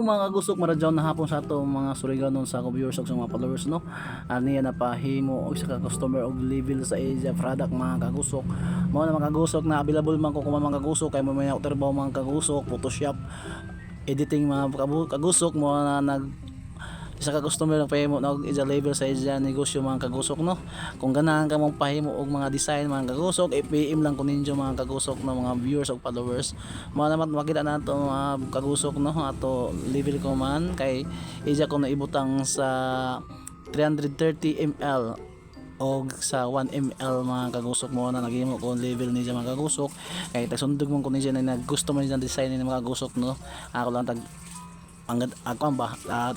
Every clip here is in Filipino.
mga kagusok maradyaw na hapon sa ato mga suriganon sa ako viewers sa mga followers no? Ani na pahimo og sa customer og level sa Asia product mga kagusok mao na mga kagusok na available man ko kung mga kagusok kay may trabaho mga kagusok photoshop editing mga kagusok mo na nag isa ka customer ng pahimo na og ija level sa ija negosyo mga kagusok no? Kung ganahan ka mong pahimo og mga design mga kagusok i-PM lang ko ninyo mga kagusok no? Mga viewers o followers. Mo naman makita nato mga kagusok no? Ato level ko man kay ija ko naibutang sa 330 ml og sa 1 ml mga kagusok. Mo na naghimo ko level ni mga kagusok. Kay tagsundog mo ko ni na naggusto man niya design ni mga kagusok no? Ako lang tag ang ako ang ba uh,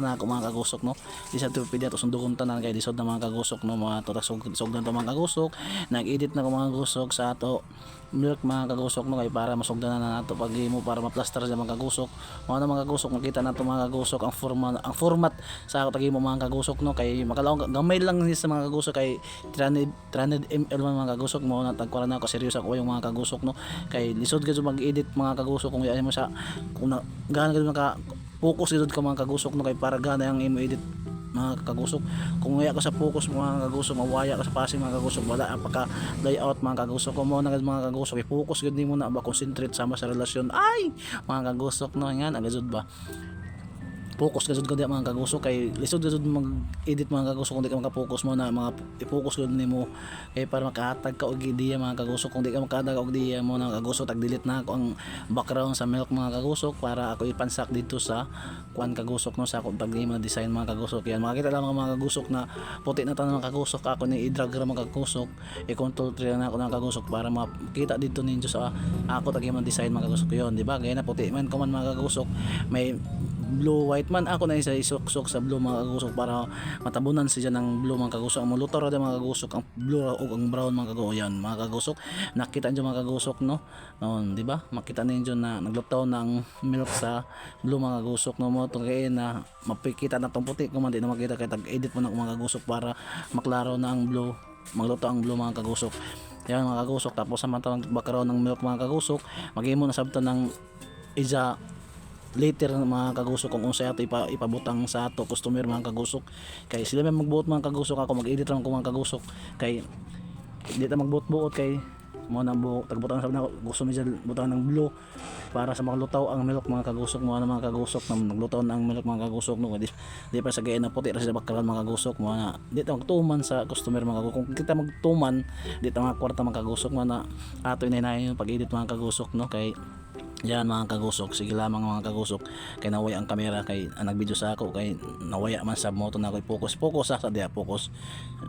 na ako mga kagusok no di sa tupi dito sundugon tanan kay disod na mga kagusok no mga to sug sug na to mga kagusok nag-edit na ko mga kagusok sa ato milk mga kagusok no kay para masugdan na nato pag mo para ma-plaster sa mga kagusok mga na mga kagusok makita nato mga kagusok ang format ang format sa ako tagi mo mga kagusok no kay makalaw gamay lang ni sa mga kagusok kay 300 300 ml man mga kagusok mo na tagkuran na ako seryoso ako yung mga kagusok no kay lisod ka mag-edit mga kagusok kung ayaw mo sa kung na gahan ka maka focus dito ka mga kagusok no kay para gana ang imo edit mga kagusok. Kung waya ka sa focus mga kagusok mawaya ka sa passing mga kagusok wala ang pagka layout mga kagusok. Kung mo na mga kagusok i-focus gud nimo na ba concentrate sama sa relasyon. Ay mga kagusok no yan agad ba focus ka jud ko di mga kagusok kay lisod ka jud mag-edit mga kagusok kung di ka maka-focus mo na mga i-focus gud nimo kay para makahatag ka og ideya mga kagusok kung di ka makahatag og ideya mo na kagusok tag delete na ako ang background sa milk mga kagusok para ako ipansak dito sa kuan kagusok no sa akong pag mga design mga kagusok yan. Makita lang mga kagusok na puti na tanong kagusok ako ni i-drag ra mga kagusok i-control tree na ako ng kagusok para makita dito ninyo sa ako tag mga design mga kagusok yon di ba? Gaya na puti man ko man mga kagusok may blue white man. Ako na isa isok-sok sa blue mga kagusok para matabunan siya ng blue mga kagusok. Ang luto ra mga kagusok. Ang blue o ang brown mga kagusok. Yan mga kagusok. Nakita niyo mga kagusok no? Noon di ba? Makita ninyo na naglutaw ng milk sa blue mga kagusok no? Mo to kay na mapikita na tong puti. Kung man di na makita kay tag-edit mo na mga kagusok para maklaro na ang blue. Magluto ang blue mga kagusok. Yan mga kagusok. Tapos samantang background ng milk mga kagusok maghimo na sabta ng isa later mga kagusok kung unsay ato ipa, ipabutang sa ato customer mga kagusok. Kay sila may magbuot mga kagusok ako mag-edit lang ko mga kagusok. Kay di ta magbuot-buot kay mo na buhok tagbutang sa na gusto mi dyan butang ng blue para sa mga lutaw ang milk mga kagusok mo na mga kagusok na naglutaw na ang milk mga kagusok no? Di, di pa sa gaya na puti ra sa bakalan mga kagusok mo na di ta magtuman sa customer mga kagusok. Kung kita magtuman di ta mga kwarta mga kagusok mo na ato inay yung pag-edit mga kagusok no? Kay yan mga kagusok. Sige lamang mga kagusok. Kay nawaya ang kamera kay ang nagvideo sa ako kay nawaya man sa moto na ako focus focus sa dia focus.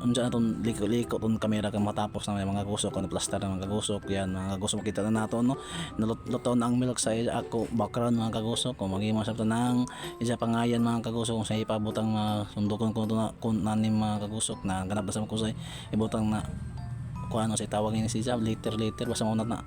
Unsa na ton liko liko ton kamera kay matapos na mga kagusok. Kung plaster na mga kagusok. Yan mga kagusok makita na nato no? Naluto na ang milk sa ako background mga kagusok. Kung magimo sa nang isa pangayan mga kagusok kung sa ipabutang mga sundukon ko na kung nanim mga kagusok na ganap na sa kusay ibutang na kung ano sa tawag ni siya later later basta mo na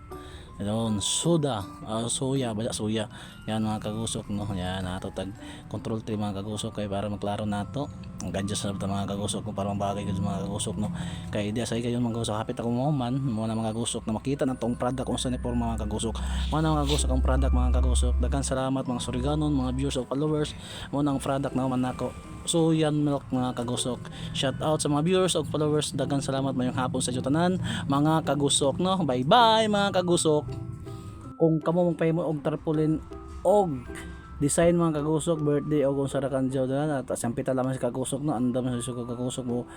na Ayun, soda, uh, soya, bala soya. Yan mga kagusok no. Yan nato tag control tree mga kagusok kay para maklaro nato. Ang gadgets na mga kagusok kung para mabagay gud mga kagusok no. Kay di sa kayo mga kagusok hapit ako mo man mo na mga kagusok na makita na tong product kung saan ni forma mga kagusok. Mo na mga kagusok ang product mga kagusok. Dagan salamat mga suriganon, mga viewers o followers. Mo nang product na man nako. So yan mga kagusok. Shout out sa mga viewers o followers. Dagan salamat mayong hapon sa jutanan mga kagusok no. Bye bye mga kagusok. Kung kamo mong pahimo og tarpaulin og design mga kagusok birthday o kung sa rakanjaw na at sampita lamang sa kagusok no andam sa suko kagusok mo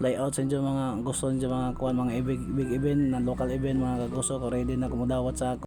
layout sa inyo mga gusto niyo mga kuan mga big, big event na local event mga kagusok ready na kumudawat sa